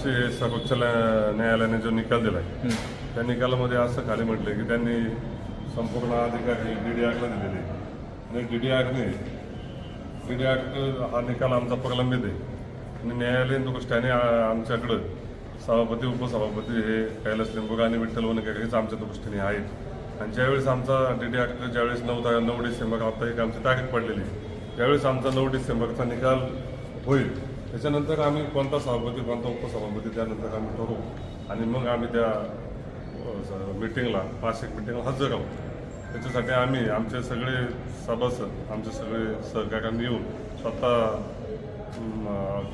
मागचे सर्वोच्च न्या- न्यायालयाने जो निकाल दिला आहे. त्या निकालामध्ये असं खाली म्हटलं की त्यांनी संपूर्ण अधिकारी डी डी आरला दिलेले आणि डी डी आरने डी डी आर हा निकाल आमचा प्रलंबित आहे आणि न्यायालयीन दृष्ट्याने आमच्याकडं सभापती उपसभापती हे कैलास लिंबुगा आणि विठ्ठल वनकर हेच आमच्या दृष्टीने आहेत आणि ज्यावेळेस आमचा डी डी आर ज्यावेळेस नऊ नऊ डिसेंबर आता एक आमची तारीख पडलेली. त्यावेळेस आमचा नऊ डिसेंबरचा निकाल होईल त्याच्यानंतर आम्ही कोणता सभापती कोणता उपसभापती त्यानंतर आम्ही ठरवू. आणि मग आम्ही त्या मिटिंगला वार्षिक मिटिंगला हजर राहू त्याच्यासाठी आम्ही आमचे सगळे सभासद आमचे सगळे सहकार्यांनी येऊन स्वतः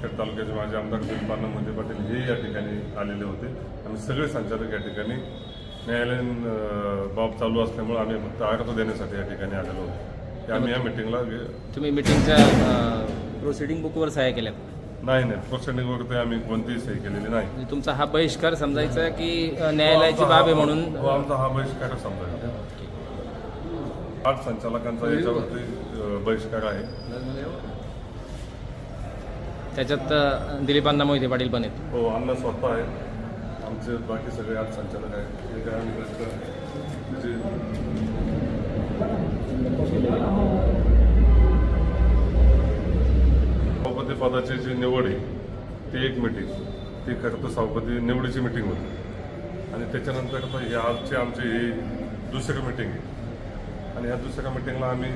खेड तालुक्याचे माझे आमदार दिलपाना मोदी पाटील हे या ठिकाणी आलेले होते. आम्ही सगळे संचालक या ठिकाणी. न्यायालयीन बाब चालू असल्यामुळे आम्ही फक्त अर्ज देण्यासाठी या ठिकाणी आलेलो होतो. आम्ही या मिटिंगला तुम्ही मिटिंगच्या प्रोसिडिंग बुकवर सह्या केल्या नाही नाही. प्रोसेडिंगवरती आम्ही कोणतीही सही केलेली नाही. म्हणजे तुमचा हा बहिष्कार समजायचा की अ, न्यायालयाची बाब आहे म्हणून? हो, आमचा हा बहिष्कार समजायचा. आठ संचालकांचा याच्यावरती अ, बहिष्कार आहे. त्याच्यात अ, दिलीपांना मोहिते पाटील पण आहेत. हो अण्णा स्वतः आहे आमचे बाकी सगळे आठ संचालक आहेत. हे काय आम्ही त्यांचं- जे- पदाची जी निवड आहे ती एक मिटिंग ती खरं तर सभापती निवडीची मिटिंग होती. आणि त्याच्यानंतर आता ही आजची आमची ही दुसरी मिटिंग आहे. आणि ह्या दुसऱ्या मिटिंगला आम्ही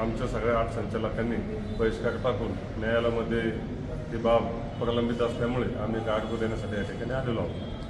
आमच्या सगळ्या आठ संचालकांनी बहिष्कार टाकून न्यायालयामध्ये ही बाब प्रलंबित असल्यामुळे आम्ही कागद देण्यासाठी या ठिकाणी आलेलो आहोत.